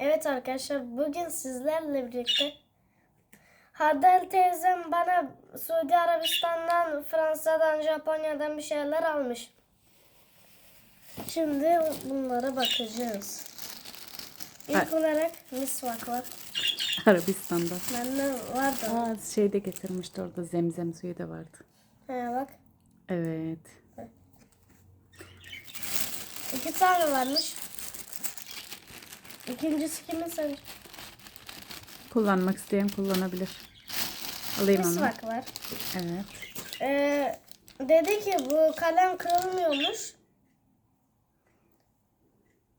Evet arkadaşlar bugün sizlerle birlikte Hadel teyzem bana Suudi Arabistan'dan, Fransa'dan, Japonya'dan bir şeyler almış. Şimdi bunlara bakacağız. İlk Evet. olarak misvak var. Arabistan'da. Bende var da. Aa, şey de getirmişti orada zemzem suyu da vardı. He bak. Evet. İki tane varmış. İkincisi kimin sence? Kullanmak isteyen kullanabilir. Alayım onu. Misvak var. Evet. Ee, dedi ki bu kalem kırılmıyormuş.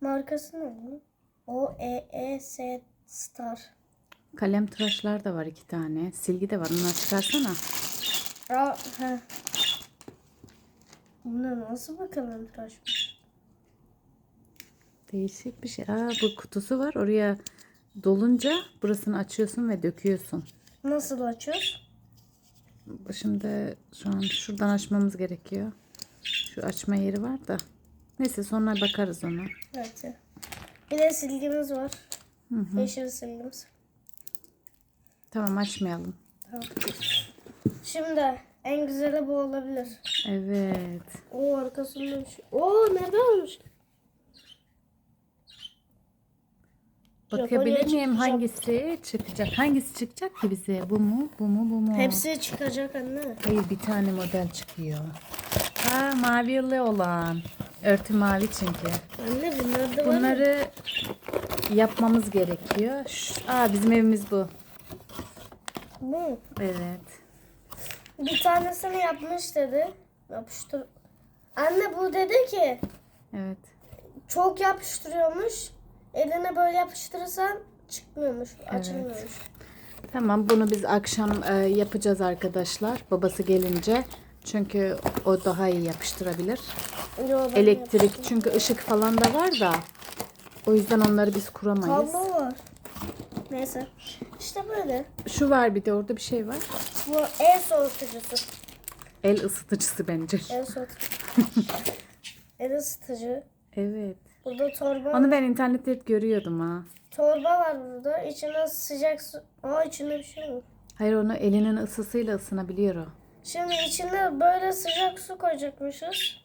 Markası ne bunun? O E E S Star. Kalem tıraşlar da var iki tane. Silgi de var. Onları çıkarsana. Aa, he. Bu ne nasıl bir kalem tıraş? Değişik bir şey. Aa, bu kutusu var. Oraya dolunca burasını açıyorsun ve döküyorsun. Nasıl açıyoruz? Şimdi şu an şuradan açmamız gerekiyor. Şu açma yeri var da. Neyse sonra bakarız ona. Evet. Bir de silgimiz var. Yeşil silgimiz. Tamam açmayalım. Tamam. Şimdi en güzeli bu olabilir. Evet. O arkasında bir şey. Oo ne olmuş? Bakabilir Japonya miyim çıkacak. hangisi çıkacak? Hangisi çıkacak ki bize? Bu mu? Bu mu? Bu mu? Hepsi çıkacak anne. Hayır bir tane model çıkıyor. Ha mavi yıllı olan. Örtü mavi çünkü. Anne bunlar da var. mı? Bunları yapmamız gerekiyor. Ş- Aa bizim evimiz bu. Bu. Evet. Bir tanesini yapmış dedi. Yapıştır. Anne bu dedi ki Evet. çok yapıştırıyormuş. Eline böyle yapıştırırsan çıkmıyormuş, açılmıyormuş. Tamam bunu biz akşam e, yapacağız arkadaşlar. Babası gelince. Çünkü o daha iyi yapıştırabilir. Yo, Elektrik çünkü ışık falan da var da. O yüzden onları biz kuramayız. Kablo var. Neyse. İşte böyle. Şu var bir de orada bir şey var. Bu el soğutucusu. El ısıtıcısı bence. El soğutucu. el ısıtıcı. Evet. Burada torba Onu ben internette hep görüyordum ha. torba var burada. İçine sıcak su. Aa içinde bir şey yok. Hayır onu elinin ısısıyla ısınabiliyor o. Şimdi içine böyle sıcak su koyacakmışız.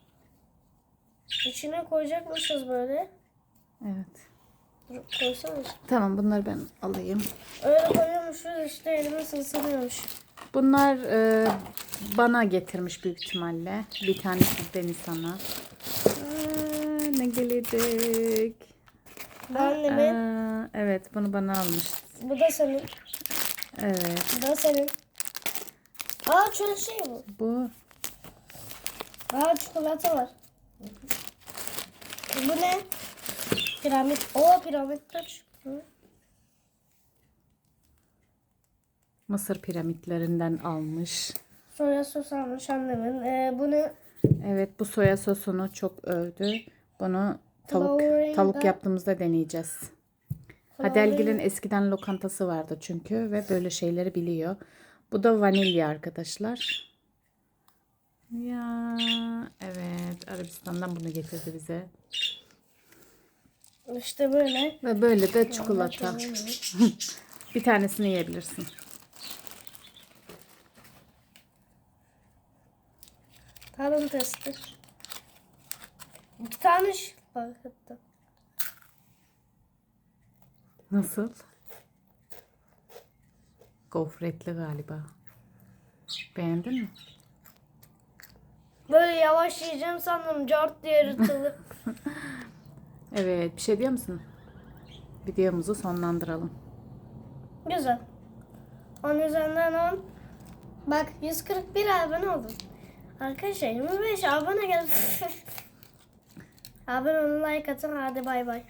İçine koyacakmışız böyle. Evet. Dur, koysana. Tamam bunları ben alayım. Öyle koyuyormuşuz işte elimiz ısınıyormuş. Bunlar e, bana getirmiş büyük ihtimalle. Bir tanesi Deniz sana. Aa, ne gelecek? Annemin. Aa, evet bunu bana almış. Bu da senin. Evet Bu da senin. Aa çöl şey bu. bu Aa çikolata var. Bu ne? Piramit. Oo piramit çıktı. Mısır piramitlerinden almış. Soya sos almış annemin. Ee, bu ne? Evet bu soya sosunu çok övdü. Bunu tavuk tavuk da- yaptığımızda deneyeceğiz. Hadelgil'in eskiden lokantası vardı çünkü ve böyle şeyleri biliyor. Bu da vanilya arkadaşlar. Ya evet Arabistan'dan bunu getirdi bize. İşte böyle. Ve böyle de çikolata. Bir tanesini yiyebilirsin. Tadım testi. İki tane var hatta. Nasıl? Gofretli galiba. Beğendin mi? Böyle yavaş yiyeceğim sandım. Cart diye yırtıldı. Evet bir şey diyor musun? Videomuzu sonlandıralım. Güzel. 10 üzerinden 10. Bak 141 abone oldum. Arkadaşlar 25 abone geldi. abone olun like atın hadi bay bay.